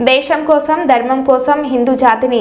దేశం కోసం ధర్మం కోసం హిందూ జాతిని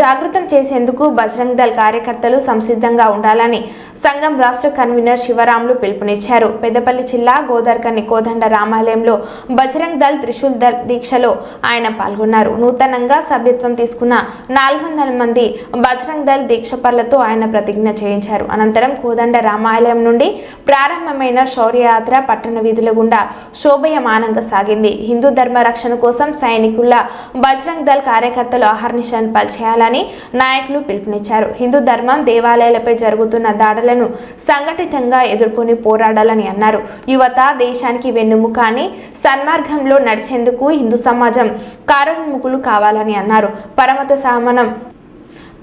జాగృతం చేసేందుకు బజరంగ్ దళ్ కార్యకర్తలు సంసిద్ధంగా ఉండాలని సంఘం రాష్ట్ర కన్వీనర్ శివరాములు పిలుపునిచ్చారు. పెద్దపల్లి జిల్లా గోదర్కన్ని కోదండ రామాలయంలో బజరంగ్ దళ్ త్రిశూల్ దళ్ దీక్షలో ఆయన పాల్గొన్నారు. నూతనంగా సభ్యత్వం తీసుకున్న నాలుగు వందల మంది బజరంగ్ దళ్ దీక్షపర్లతో ఆయన ప్రతిజ్ఞ చేయించారు. అనంతరం కోదండ రామాలయం నుండి ప్రారంభమైన శౌర్యయాత్ర పట్టణ వీధుల గుండా శోభయమానంగా సాగింది. హిందూ ధర్మ రక్షణ కోసం సైనికులు బజరంగ్ దళ్ కార్యకర్తలు అహర్నిశలను పనిచేయాలని నాయకులు పిలుపునిచ్చారు. హిందూ ధర్మం దేవాలయాలపై జరుగుతున్న దాడులను సంఘటితంగా ఎదుర్కొని పోరాడాలని అన్నారు. యువత దేశానికి వెన్నుముక అని సన్మార్గంలో నడిచేందుకు హిందూ సమాజం కారణముఖులు కావాలని అన్నారు. పరమత సహమనం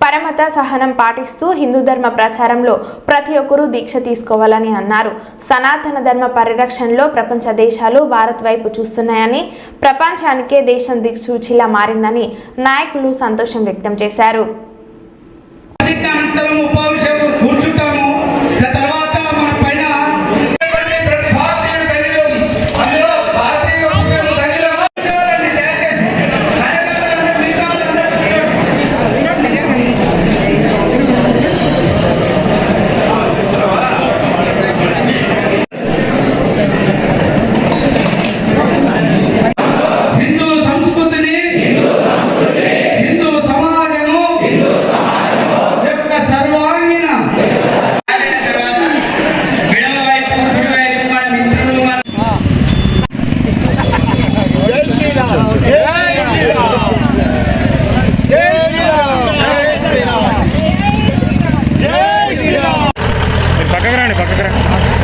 పరమత సహనం పాటిస్తూ హిందూ ధర్మ ప్రచారంలో ప్రతి ఒక్కరూ దీక్ష తీసుకోవాలని అన్నారు. సనాతన ధర్మ పరిరక్షణలో ప్రపంచ దేశాలు భారత్ వైపు చూస్తున్నాయని ప్రపంచానికే దేశం దిక్సూచిలా మారిందని నాయకులు సంతోషం వ్యక్తం చేశారు. பக்கக்குறானே பக்கக்குறான்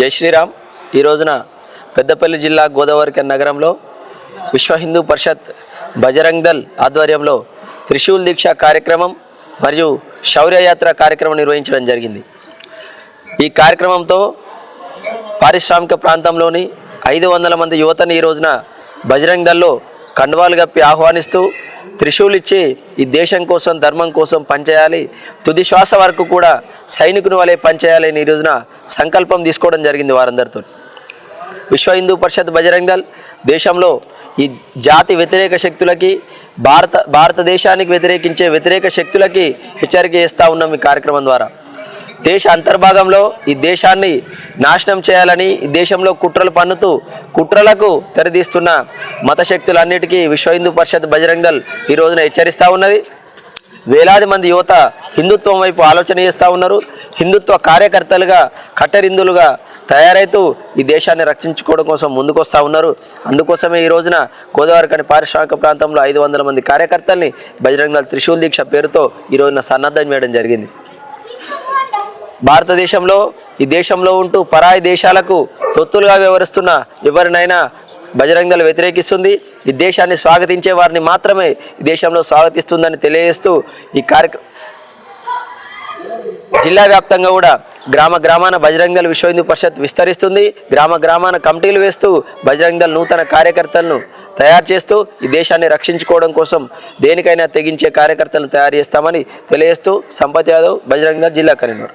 జై శ్రీరామ్. ఈ రోజున పెద్దపల్లి జిల్లా గోదావరి నగరంలో విశ్వ హిందూ పరిషత్ బజరంగ్ దల్ ఆధ్వర్యంలో త్రిశూల్ దీక్ష కార్యక్రమం మరియు శౌర్యయాత్ర కార్యక్రమం నిర్వహించడం జరిగింది. ఈ కార్యక్రమంతో పారిశ్రామిక ప్రాంతంలోని ఐదు వందల మంది యువతని ఈ రోజున బజరంగ్ దల్లో కండువాలు గప్పి ఆహ్వానిస్తూ త్రిశూల్ ఇచ్చి ఈ దేశం కోసం ధర్మం కోసం పనిచేయాలి. తుది శ్వాస వరకు కూడా సైనికుని వలె పనిచేయాలి అని ఈ రోజున సంకల్పం తీసుకోవడం జరిగింది వారందరితో. విశ్వ హిందూ పరిషత్ బజరంగల్ దేశంలో ఈ జాతి వ్యతిరేక శక్తులకి భారత భారతదేశానికి వ్యతిరేకించే వ్యతిరేక శక్తులకి హెచ్చరిక చేస్తూ ఉన్నాం ఈ కార్యక్రమం ద్వారా. దేశ అంతర్భాగంలో ఈ దేశాన్ని నాశనం చేయాలని ఈ దేశంలో కుట్రలు పన్నుతూ కుట్రలకు తెరదీస్తున్న మత శక్తులన్నిటికీ విశ్వ హిందూ పరిషత్ బజరంగల్ ఈ రోజున హెచ్చరిస్తూ ఉన్నది. వేలాది మంది యువత హిందుత్వం వైపు ఆలోచన చేస్తూ ఉన్నారు. హిందుత్వ కార్యకర్తలుగా కట్టరిందులుగా తయారైతూ ఈ దేశాన్ని రక్షించుకోవడం కోసం ముందుకొస్తూ ఉన్నారు. అందుకోసమే ఈ రోజున గోదావరి కాని పారిశ్రామిక ప్రాంతంలో ఐదు వందల మంది కార్యకర్తల్ని బజరంగ త్రిశూల్ దీక్ష పేరుతో ఈ రోజున సన్నద్ధం చేయడం జరిగింది. భారతదేశంలో ఈ దేశంలో ఉంటూ పరాయి దేశాలకు తొత్తులుగా వ్యవహరిస్తున్న ఎవరినైనా బజరంగల్ వ్యతిరేకిస్తుంది. ఈ దేశాన్ని స్వాగతించే వారిని మాత్రమే ఈ దేశంలో స్వాగతిస్తుందని తెలియజేస్తూ ఈ కార్యక్రమం జిల్లా వ్యాప్తంగా కూడా గ్రామ గ్రామాన బజరంగల్ విశ్వ హిందూ పరిషత్ విస్తరిస్తుంది. గ్రామ గ్రామాన కమిటీలు వేస్తూ బజరంగల్ నూతన కార్యకర్తలను తయారు చేస్తూ ఈ దేశాన్ని రక్షించుకోవడం కోసం దేనికైనా తెగించే కార్యకర్తలను తయారు చేస్తామని తెలియజేస్తూ సంపత్ యాదవ్ బజరంగల్ జిల్లా కన్వీనర్.